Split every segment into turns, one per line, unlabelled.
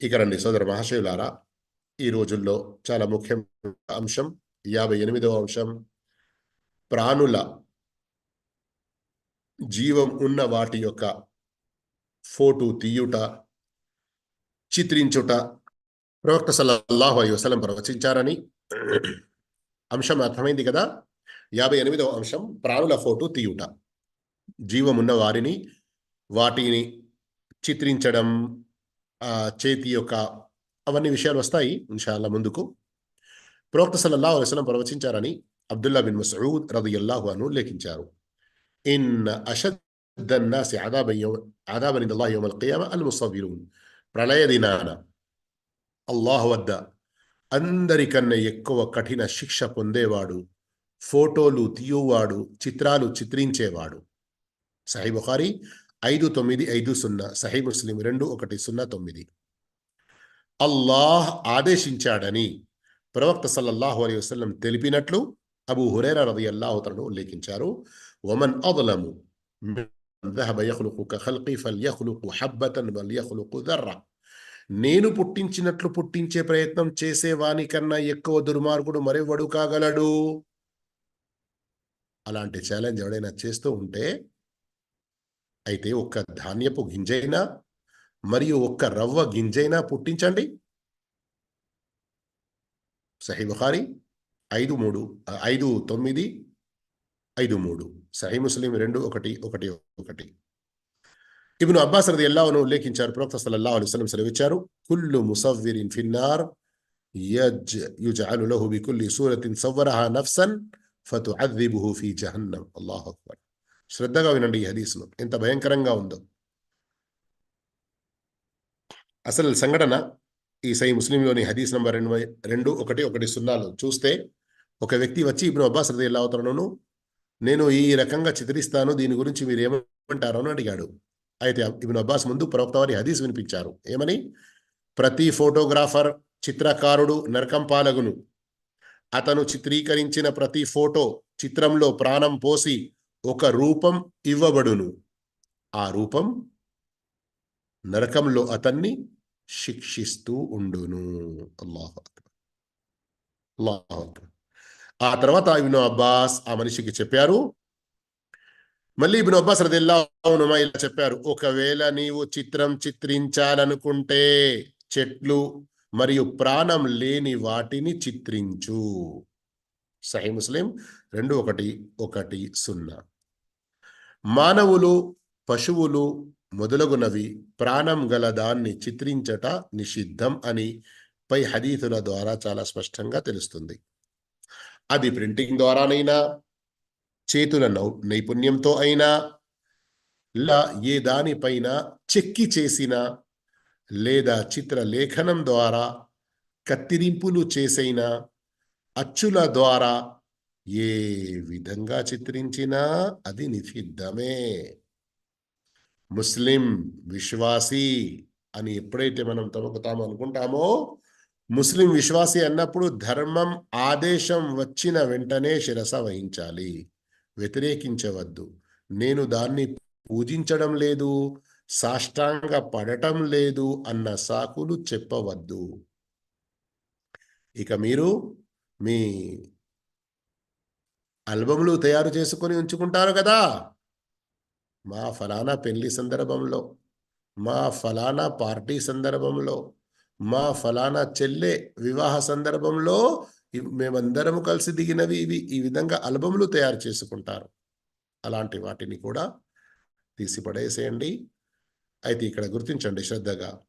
ఇక రండి సోదర మహాశివులారా ఈ రోజుల్లో చాలా ముఖ్యమైన అంశం యాభై ఎనిమిదవ అంశం. ప్రాణుల జీవం ఉన్న వాటి యొక్క ఫోటో తీయుట చిత్రించుట. ప్రవక్త సల్లల్లాహు అలైహి ప్రవచించారని అంశం అర్థమైంది కదా. యాభై ఎనిమిదవ అంశం ప్రాణుల ఫోటో తీయుట. జీవం ఉన్న వారిని వాటిని చిత్రించడం చేతి యొక్క అవన్నీ విషయాలు వస్తాయి ఇన్షాల్లా ముందుకు. ప్రోక్త సల్లల్లా అలైస్లం ప్రవచించారని అబ్దుల్లా బిన్ మసూద్ రదియల్లాహు అను ఉల్లేఖించారు. ఇన్ అషద్దన్నాసి ఆదాబయ్యో అల్ ప్రళయ దినాన అల్లాహు వద్ద అందరికన్నా ఎక్కువ కఠిన శిక్ష పొందేవాడు ఫోటోలు తీయువాడు చిత్రాలు చిత్రించేవాడు. సాయి బుఖారి ఐదు తొమ్మిది ఐదు సున్నా సహీ ముస్లిం రెండు ఒకటి సున్నా తొమ్మిది. అల్లాహ్ ఆదేశించాడని ప్రవక్త సల్లల్లాహు అలీ వసలం తెలిపినట్లు అబు హురేరా రది అల్లాహుతను ఉల్లేఖించారు. ఒమన్ అదలము నేను పుట్టించినట్లు పుట్టించే ప్రయత్నం చేసేవాని కన్నా ఎక్కువ దుర్మార్గుడు మరెవడు కాగలడు? అలాంటి ఛాలెంజ్ ఎవడైనా చేస్తూ ఉంటే అయితే ఒక్క ధాన్యపు గింజైనా మరియు ఒక్క రవ్వ గింజైనా పుట్టించండి. సహీ బుఖారి ఐదు మూడు ఐదు తొమ్మిది ఐదు మూడు. సహీ ముస్లిం రెండు ఒకటి ఒకటి ఒకటి. ఇబ్ను అబ్బాస్ రది ఎల్లాహను ఉల్లేఖించారు. ప్రవక్త సల్లల్లాహు అలైహి వసల్లం సెలవిచ్చారు కుల్లు ముసవ్విరిన్ ఫిన్నార్ యజ్ యుజఅలు లహు బికుల్లి సూరతిన్ సవ్వరహా నఫ్సన్ ఫతుఅద్దిబుహు ఫీ జహన్నం. అల్లాహు అక్బర్. శ్రద్ధగా వినండి ఈ హదీస్ను. ఎంత భయంకరంగా ఉందో. అసలు సంఘటన ఈ సై ముస్లింలోని హదీస్ నంబర్ రెండు రెండు ఒకటి ఒకటి సున్నాలు చూస్తే ఒక వ్యక్తి వచ్చి ఇప్పుడు అబ్బాస్ రది ఎల్లా అవుతాను నేను ఈ రకంగా చిత్రిస్తాను దీని గురించి మీరు ఏమంటారు? అని అడిగాడు. అయితే ఇబ్ను అబ్బాస్ ముందు ప్రవక్త వారి హదీస్ వినిపించారు. ఏమని? ప్రతి ఫోటోగ్రాఫర్ చిత్రకారుడు నరకం పాలగును అతను చిత్రీకరించిన ప్రతి ఫోటో చిత్రంలో ప్రాణం పోసి ఒక రూపం ఇవ్వబడును. ఆ రూపం నరకంలో అతన్ని శిక్షిస్తూ ఉండును. ఆ తర్వాత ఇబ్ను అబ్బాస్ ఆ మనిషికి చెప్పారు మళ్ళీ ఇబ్ను అబ్బాస్ రదిల్లానుమా ఇలా చెప్పారు ఒకవేళ నీవు చిత్రం చిత్రించాలనుకుంటే చెట్లు మరియు ప్రాణం లేని వాటిని చిత్రించు. సహీ ముస్లిం. రెండు ఒకటి ఒకటి సున్నా. మానవులు పశువులు మొదలగునవి ప్రాణం గల దాన్ని చిత్రించట నిషిద్ధం అని పై హదీతుల ద్వారా చాలా స్పష్టంగా తెలుస్తుంది. అది ప్రింటింగ్ ద్వారానైనా చేతుల నౌ నైపుణ్యంతో అయినా లా ఏ దానిపైన చెక్కి చేసిన లేదా చిత్రలేఖనం ద్వారా కత్తిరింపులు చేసైనా అచ్చుల ద్వారా ఏ విధంగా చిత్రించినా అది నిషిద్ధమే. ముస్లిం విశ్వాసి అని ఎప్పుడైతే మనం తమకు తాము అనుకుంటామో ముస్లిం విశ్వాసి అన్నప్పుడు ధర్మం ఆదేశం వచ్చిన వెంటనే శిరస వహించాలి. వ్యతిరేకించవద్దు. నేను దాన్ని పూజించడం లేదు సాష్టాంగ పడటం లేదు అన్న సాకులు చెప్పవద్దు. ఇక మీరు మీ ఆల్బమ్లు తయారు చేసుకొని ఉంచుకుంటారు కదా? మా ఫలానా పెళ్ళి సందర్భంలో మా ఫలానా పార్టీ సందర్భంలో మా ఫలానా చెల్లె వివాహ సందర్భంలో మేమందరము కలిసి దిగినవి ఇవి. ఈ విధంగా ఆల్బమ్లు తయారు చేసుకుంటారు. అలాంటి వాటిని కూడా తీసి పడేసేయండి అయితే ఇక్కడ గుర్తించండి శ్రద్ధగా.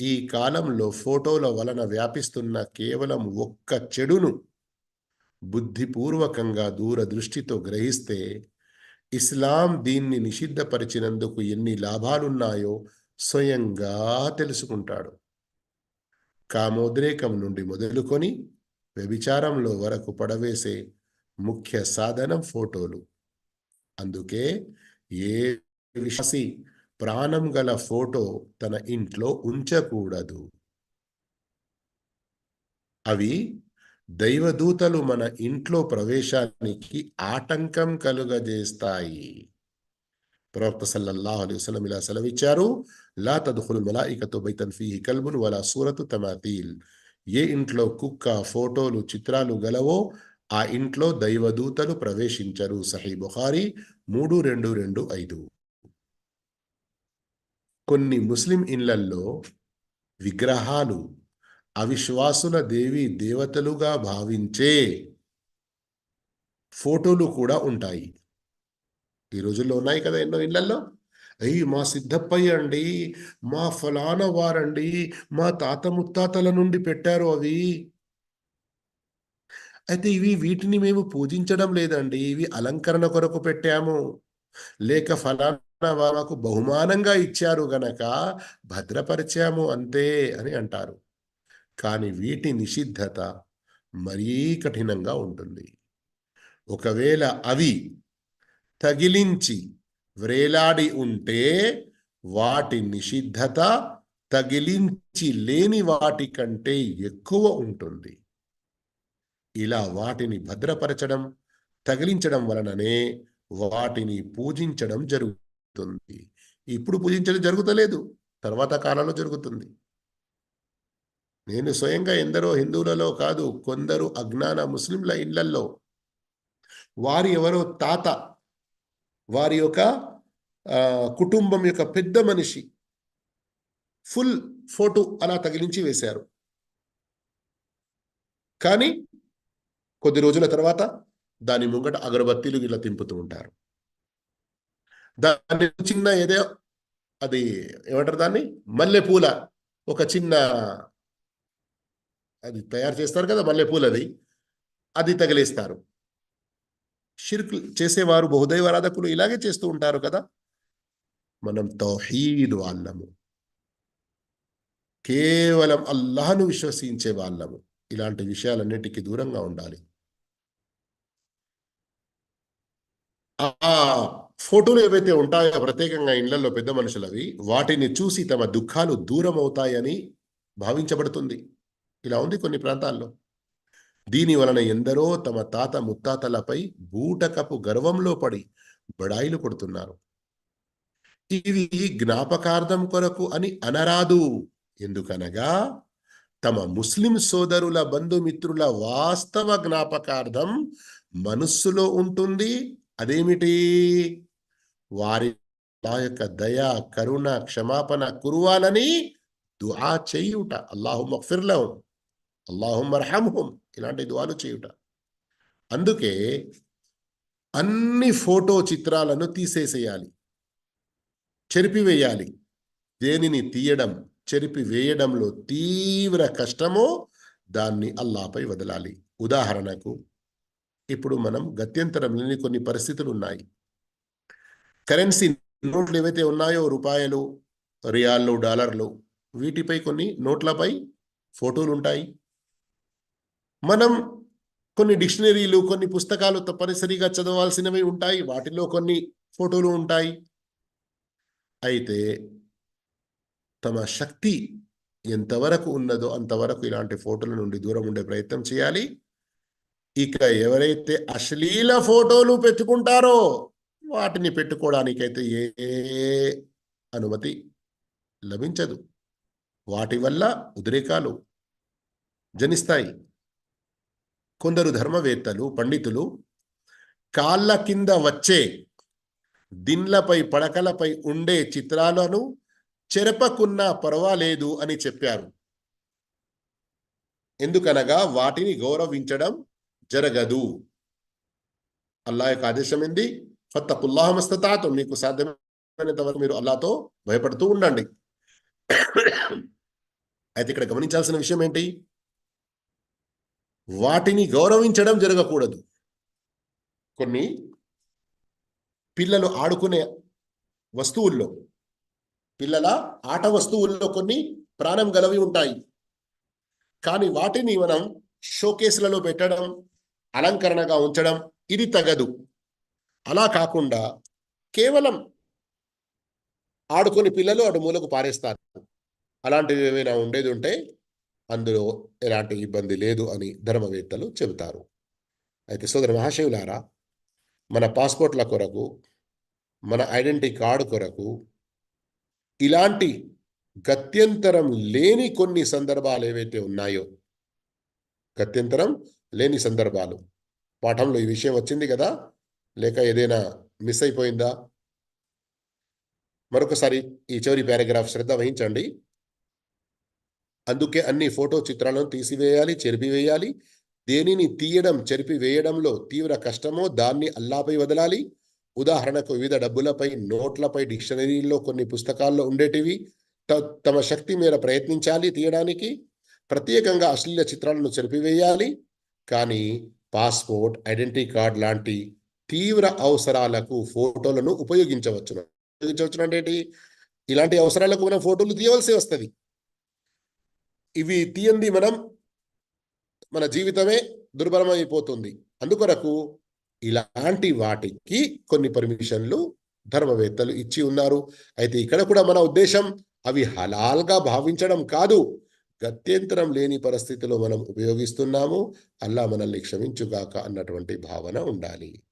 ఈ కాలంలో ఫోటోల వలన వ్యాపిస్తున్న కేవలం ఒక్క చెడును బుద్ధిపూర్వకంగా దూరదృష్టితో గ్రహిస్తే ఇస్లాం దీన్ని నిషిద్ధపరిచినందుకు ఎన్ని లాభాలున్నాయో స్వయంగా తెలుసుకుంటాడు. కామోద్రేకం నుండి మొదలుకొని వ్యభిచారంలో వరకు పడవేసే ముఖ్య సాధనం ఫోటోలు. అందుకే ఏ విశ్వాసి ప్రాణం గల ఫోటో తన ఇంట్లో ఉంచకూడదు. అవి దైవదూతలు మన ఇంట్లో ప్రవేశానికి ఆటంకం కలుగజేస్తాయి. ప్రవక్త సల్లల్లాహు అలైహి వసల్లం ఇలా సెలవిచ్చారు లా తదుఖుల్ మలాయికతు బైతన్ ఫీహి కల్బున్ వలా సూరతు తమాతీల్. ఏ ఇంట్లో కుక్క ఫోటోలు చిత్రాలు గలవో ఆ ఇంట్లో దైవదూతలు ప్రవేశించరు. సహీ బుఖారి మూడు రెండు రెండు ఐదు. కొన్ని ముస్లిం ఇళ్ళల్లో విగ్రహాలు అవిశ్వాసుల దేవి దేవతలుగా భావించే ఫోటోలు కూడా ఉంటాయి. ఈ రోజుల్లో ఉన్నాయి కదా ఎన్నో ఇళ్ళల్లో అయ్యి మా సిద్ధప్పయ్య అండి మా ఫలానా వారండి మా తాత ముత్తాతల నుండి పెట్టారు అవి. అయితే ఇవి వీటిని మేము పూజించడం లేదండి ఇవి అలంకరణ కొరకు పెట్టాము. లేక ఫలానా మాకు బహుమానంగా ఇచ్చారు గనక భద్రపరిచాము అంతే అని అంటారు. కానీ వీటి నిషిద్ధత మరీ కఠినంగా ఉంటుంది. ఒకవేళ అవి తగిలించి వ్రేలాడి ఉంటే వాటి నిషిద్ధత తగిలించి లేని వాటి కంటే ఎక్కువ ఉంటుంది. ఇలా వాటిని భద్రపరచడం తగిలించడం వలననే వాటిని పూజించడం జరుగుతుంది ఇప్పుడు పూజించడం జరుగుతలేదు. తర్వాత కాలంలో జరుగుతుంది. నేను స్వయంగా ఎందరో హిందువులలో కాదు కొందరు అజ్ఞాన ముస్లింల ఇళ్ళలో వారి ఎవరో తాత వారి యొక్క కుటుంబం యొక్క పెద్ద మనిషి ఫుల్ ఫోటో అలా తగిలించి వేశారు. కానీ కొద్ది రోజుల తర్వాత దాని ముంగట అగరబత్తీలు ఇలా తింపుతూ ఉంటారు. దాని చిన్న ఏదో అది ఏమంటారు దాన్ని? మల్లెపూల ఒక చిన్న అది తయారు చేస్తారు కదా మల్లెపూలది అది అది తగిలేస్తారు. షిర్క్ చేసేవారు బహుదైవారాధకులు ఇలాగే చేస్తూ ఉంటారు కదా. మనం తౌహీద్ వాళ్ళము. కేవలం అల్లాహను విశ్వసించే వాళ్ళము. ఇలాంటి విషయాలన్నిటికీ దూరంగా ఉండాలి. ఆ ఫోటోలు ఏవైతే ఉంటాయో ప్రత్యేకంగా ఇండ్లలో పెద్ద మనుషులవి వాటిని చూసి తమ దుఃఖాలు దూరం అవుతాయని భావించబడుతుంది. ఇలా ఉంది కొన్ని ప్రాంతాల్లో. దీని వలన ఎందరో తమ తాత ముత్తాతలపై బూటకపు గర్వంలో పడి బడాయిలు కొడుతున్నారు. ఇది జ్ఞాపకార్థం కొరకు అని అనరాదు. ఎందుకనగా తమ ముస్లిం సోదరుల బంధుమిత్రుల వాస్తవ జ్ఞాపకార్థం మనస్సులో ఉంటుంది. అదేమిటి? వారి యొక్క దయ కరుణ క్షమాపణ కురువాలని దుఆ చేయుట. అల్లాహు మఫిర్లం అల్లాహు మర్హంహుం ఇలాంటి దువాలు చేయుట. అందుకే అన్ని ఫోటో చిత్రాలను తీసేసేయాలి. చెరిపివేయాలి. దేనిని తీయడం చెరిపి వేయడంలో తీవ్ర కష్టమో దాన్ని అల్లాపై వదలాలి. ఉదాహరణకు ఇప్పుడు మనం గత్యంతరం లేని కొన్ని పరిస్థితులు ఉన్నాయి కరెన్సీ నోట్లు ఏవైతే ఉన్నాయో రూపాయలు రియాళ్ళు డాలర్లు వీటిపై కొన్ని నోట్లపై ఫోటోలు ఉంటాయి. మనం కొన్ని డిక్షనరీలు కొన్ని పుస్తకాలు తప్పనిసరిగా చదవాల్సినవి ఉంటాయి. వాటిలో కొన్ని ఫోటోలు ఉంటాయి. అయితే తమ శక్తి ఎంతవరకు ఉన్నదో అంతవరకు ఇలాంటి ఫోటోల నుండి దూరం ఉండే ప్రయత్నం చేయాలి. ఇక ఎవరైతే అశ్లీల ఫోటోలు పెట్టుకుంటారో వాటిని పెట్టుకోవడానికైతే ఏ అనుమతి లభించదు. వాటి వల్ల ఉద్రేకాలు జనిస్తాయి. కొందరు ధర్మవేత్తలు పండితులు కాళ్ళ కింద వచ్చే దిన్లపై పడకలపై ఉండే చిత్రాలను చెరపకున్నా పర్వాలేదు అని చెప్పారు. ఎందుకనగా వాటిని గౌరవించడం జరగదు. అల్లా యొక్క ఆదేశం ఏంది? ఫత్తకుల్లాహమస్తతాతో మీకు సాధ్యమైనంత వరకు మీరు అల్లాతో భయపడుతూ ఉండండి. అయితే ఇక్కడ గమనించాల్సిన విషయం ఏంటి? వాటిని గౌరవించడం జరగకూడదు. కొన్ని పిల్లలు ఆడుకునే వస్తువుల్లో పిల్లల ఆట వస్తువుల్లో కొన్ని ప్రాణం గలవి ఉంటాయి. కానీ వాటిని మనం షోకేసులలో పెట్టడం అలంకరణగా ఉంచడం ఇది తగదు. అలా కాకుండా కేవలం ఆడుకుని పిల్లలు అటు మూలకు పారేస్తారు. అలాంటివి ఏమైనా ఉండేది ఉంటే అందులో ఎలాంటి ఇబ్బంది లేదు అని ధర్మవేత్తలు చెబుతారు. అయితే సోదర మహాశివులారా మన పాస్పోర్ట్ల కొరకు మన ఐడెంటిటీ కార్డు కొరకు ఇలాంటి గత్యంతరం లేని కొన్ని సందర్భాలు ఏవైతే ఉన్నాయో గత్యంతరం లేని సందర్భాలు. పాఠంలో ఈ విషయం వచ్చింది కదా లేక ఏదైనా మిస్ అయిపోయిందా? మరొకసారి ఈ చివరి పారాగ్రాఫ్ శ్రద్ధ వహించండి. అందుకే అన్ని ఫోటో చిత్రాలను తీసివేయాలి చెరిపివేయాలి. దేనిని తీయడం చెరిపివేయడంలో తీవ్ర కష్టమో దాన్ని అల్లాపై వదలాలి. ఉదాహరణకు వివిధ డబ్బులపై నోట్లపై డిక్షనరీల్లో కొన్ని పుస్తకాల్లో ఉండేటివి. త- తమ శక్తి మేర ప్రయత్నించాలి తీయడానికి. ప్రత్యేకంగా అశ్లీల చిత్రాలను చెరిపివేయాలి. కానీ పాస్పోర్ట్ ఐడెంటిటీ కార్డ్ లాంటి తీవ్ర అవసరాలకు ఫోటోలను ఉపయోగించవచ్చును. ఉపయోగించవచ్చును అంటే ఏంటి? ఇలాంటి అవసరాలకు మనం ఫోటోలు తీయవలసి వస్తుంది. ఇవి తీయంది మనం మన జీవితమే దుర్భరమైపోతుంది. అందుకొరకు ఇలాంటి వాటికి కొన్ని పర్మిషన్లు ధర్మవేత్తలు ఇచ్చి ఉన్నారు. అయితే ఇక్కడ కూడా మన ఉద్దేశం అవి హలాల్గా భావించడం కాదు. గత్యంతరం లేని పరిస్థితిలో మనం ఉపయోగిస్తున్నాము. అల్లా మనల్ని క్షమించుగాక అన్నటువంటి భావన ఉండాలి.